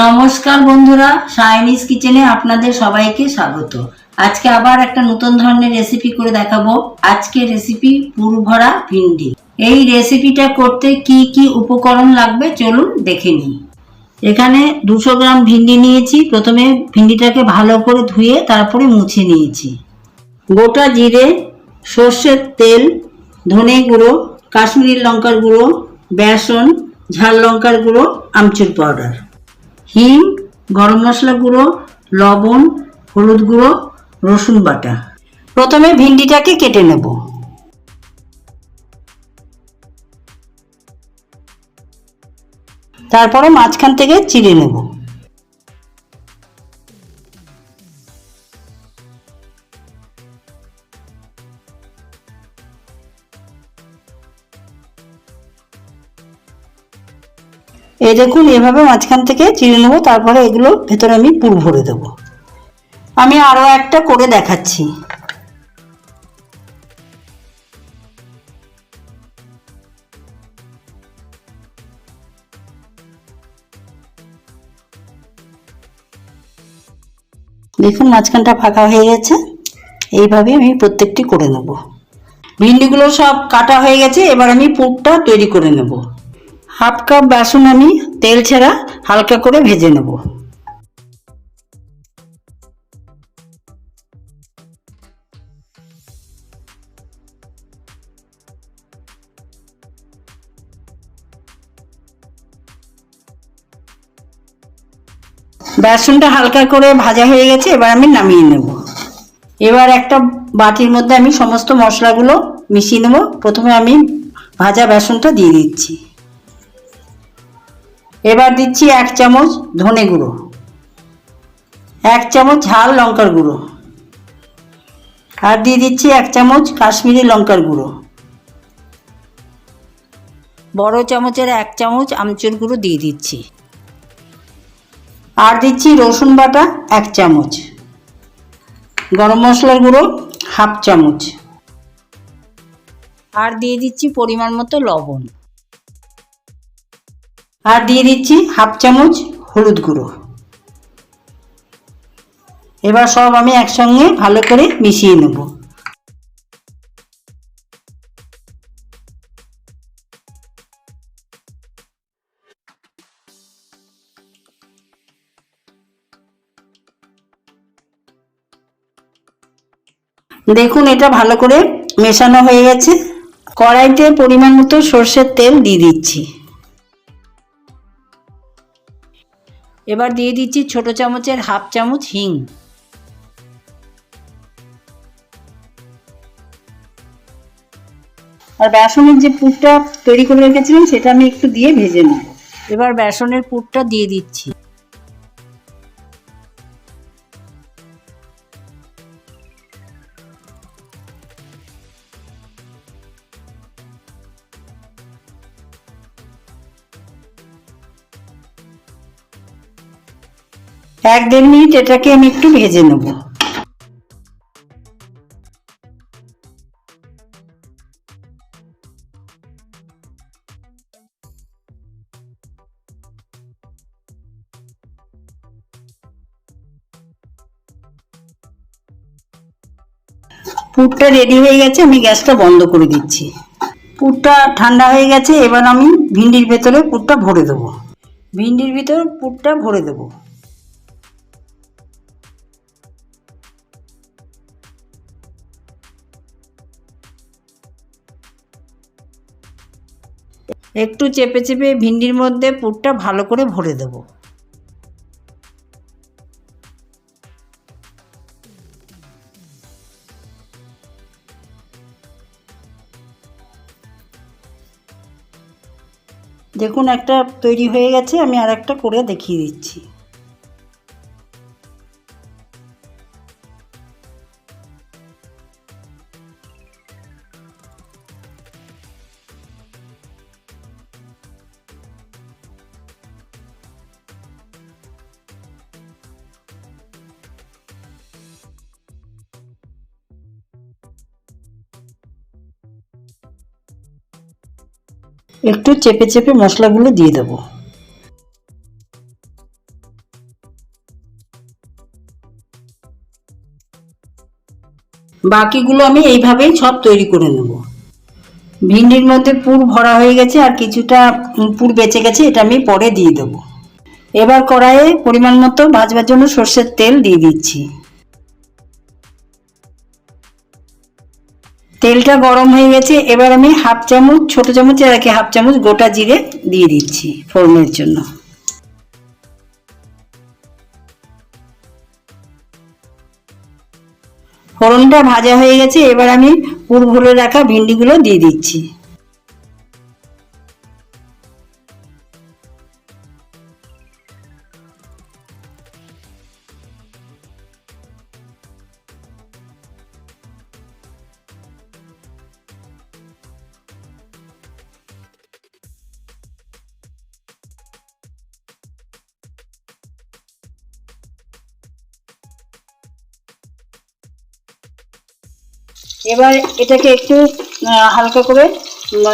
নমস্কার বন্ধুরা সাইনিজ কিচেনে আপনাদের সবাইকে স্বাগত। আজকে আবার একটা নতুন ধরনের রেসিপি করে দেখাবো। আজকে রেসিপি পুরভরা ভিন্ডি। এই রেসিপিটা করতে কি কি উপকরণ লাগবে চলুন দেখে নিই। এখানে দুশো গ্রাম ভিন্ডি নিয়েছি। প্রথমে ভিন্ডিটাকে ভালো করে ধুয়ে তারপরে মুছে নিয়েছি। গোটা জিরে, সর্ষের তেল, ধনে গুঁড়ো, কাশ্মীরি লঙ্কার গুঁড়ো, বেসন, ঝাল লঙ্কার গুঁড়ো, আমচুর পাউডার। হিং, গরম মশলা গুঁড়ো, লবণ, হলুদ গুঁড়ো, রসুন বাটা। প্রথমে ভিন্ডিটাকে কেটে নেব। তারপরে মাঝখান থেকে চিড়ে নেব। এই দেখুন, এভাবে মাঝখান থেকে চিড়ে নেব, তারপরে এগুলো ভেতরে আমি পুর ভরে দেবো। আমি আরও একটা করে দেখাচ্ছি। দেখুন, মাঝখানটা ফাঁকা হয়ে গেছে। এইভাবে আমি প্রত্যেকটি করে নেব। ভিন্ডিগুলো সব কাটা হয়ে গেছে, এবার আমি পুরটা তৈরি করে নেব। হাফ কাপ বেসন আমি তেল ছাড়া হালকা করে ভেজে নেব। বেসনটা হালকা করে ভাজা হয়ে গেছে, এবার আমি নামিয়ে নেব। এবার একটা বাটির মধ্যে আমি সমস্ত মশলাগুলো মিশিয়ে নেব। প্রথমে আমি ভাজা বেসনটা দিয়ে দিচ্ছি। এবার দিচ্ছি এক চামচ ধনে গুঁড়ো, এক চামচ ঝাল লঙ্কার গুঁড়ো আর দিয়ে দিচ্ছি এক চামচ কাশ্মীরি লঙ্কার গুঁড়ো। বড় চামচের এক চামচ আমচুর গুঁড়ো দিয়ে দিচ্ছি। আর দিচ্ছি রসুন বাটা এক চামচ, গরম মশলার গুঁড়ো হাফ চামচ। আর দিয়ে দিচ্ছি পরিমাণ মতো লবণ। আর দিয়ে দিচ্ছি হাফ চামচ হলুদ গুঁড়ো। এবার সব আমি একসঙ্গে ভালো করে মিশিয়ে নেব। দেখুন, এটা ভালো করে মেশানো হয়ে গেছে। কড়াইতে পরিমাণ মতো সর্ষের তেল দিয়ে দিচ্ছি। এবার দিয়ে দিচ্ছি ছোট চামচের হাফ চামচ হিং। আর বেসনের যে পুরটা তৈরি করে রেখেছিলাম, সেটা আমি একটু দিয়ে ভেজে নেব। এবার বেসনের পুরটা দিয়ে দিচ্ছি। এক দেড় মিনিট এটাকে আমি একটু ভেজে নেব। পুরটা রেডি হয়ে গেছে, আমি গ্যাসটা বন্ধ করে দিচ্ছি। পুরটা ঠান্ডা হয়ে গেছে, এবার আমি ভিন্ডির ভেতরে পুরটা ভরে দেবো। ভিন্ডির ভিতর পুরটা ভরে দেবো। একটু চেপে চেপে ভিন্ডির মধ্যে পুরটা ভালো করে ভরে দেব। দেখুন একটা তৈরি হয়ে গেছে, আমি আর একটা করে দেখিয়ে দিচ্ছি। একটু চেপে চেপে মশলাগুলো দিয়ে দেবো। বাকিগুলো আমি এইভাবেই সব তৈরি করে নেব। ভিন্ডির মধ্যে পুর ভরা হয়ে গেছে আর কিছুটা পুর বেঁচে গেছে, এটা আমি পরে দিয়ে দেবো। এবার কড়াইয়ে পরিমাণ মতো ভাজবার জন্য সর্ষের তেল দিয়ে দিচ্ছি। তেলটা গরম হয়ে গেছে, এবার আমি হাফ চামচ, ছোট চামচ আর কি হাফ চামচ গোটা জিরে দিয়ে দিচ্ছি ফোড়নের জন্য। ফোড়নটা ভাজা হয়ে গেছে, এবার আমি পুর ভরে রাখা ভিন্ডিগুলো দিয়ে দিচ্ছি। এবার এটাকে একটু হালকা করে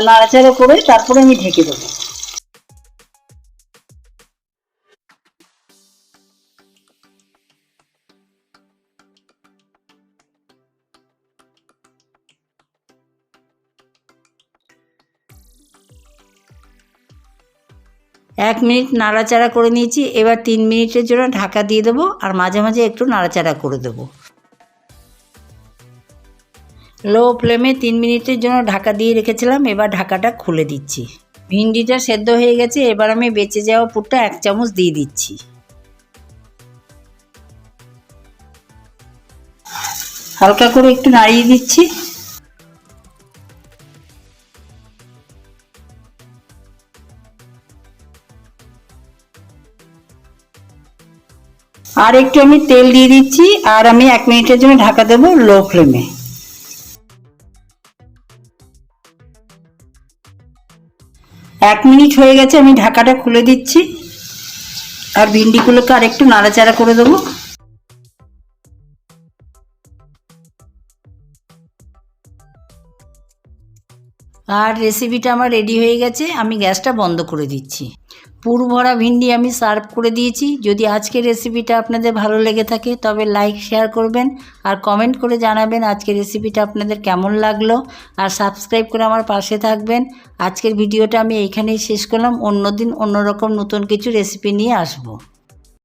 নাড়াচাড়া করে তারপরে আমি ঢেকে দেবো। এক মিনিট নাড়াচাড়া করে নিয়েছি। এবার তিন মিনিটের জন্য ঢাকা দিয়ে দেবো আর মাঝে মাঝে একটু নাড়াচাড়া করে দেবো। লো ফ্লেমে তিন মিনিটের জন্য ঢাকা দিয়ে রেখেছিলাম, এবার ঢাকাটা খুলে দিচ্ছি। ভিন্ডিটা সেদ্ধ হয়ে গেছে, এবার আমি বেঁচে যাওয়া পুরটা এক চামচ দিয়ে দিচ্ছি। হালকা করে একটু নাড়িয়ে দিচ্ছি। আর একটু আমি তেল দিয়ে দিচ্ছি, আর আমি এক মিনিটের জন্য ঢাকা দেবো লো ফ্লেমে। এক মিনিট হয়ে গেছে, আমি ঢাকাটা খুলে দিচ্ছি। আর ভিন্ডিগুলোকে আর একটু নাড়াচাড়া করে দেবো। আর রেসিপিটা আমার রেডি হয়ে গেছে, আমি গ্যাসটা বন্ধ করে দিচ্ছি। পুর ভরা ভিন্ডি আমি সার্ভ করে দিয়েছি। যদি আজকের রেসিপিটা আপনাদের ভালো লেগে থাকে, তবে লাইক শেয়ার করবেন আর কমেন্ট করে জানাবেন আজকের রেসিপিটা আপনাদের কেমন লাগল। আর সাবস্ক্রাইব করে আমার পাশে থাকবেন। আজকের ভিডিওটা আমি এইখানেই শেষ করলাম। অন্যদিন অন্যরকম নতুন কিছু রেসিপি নিয়ে আসব।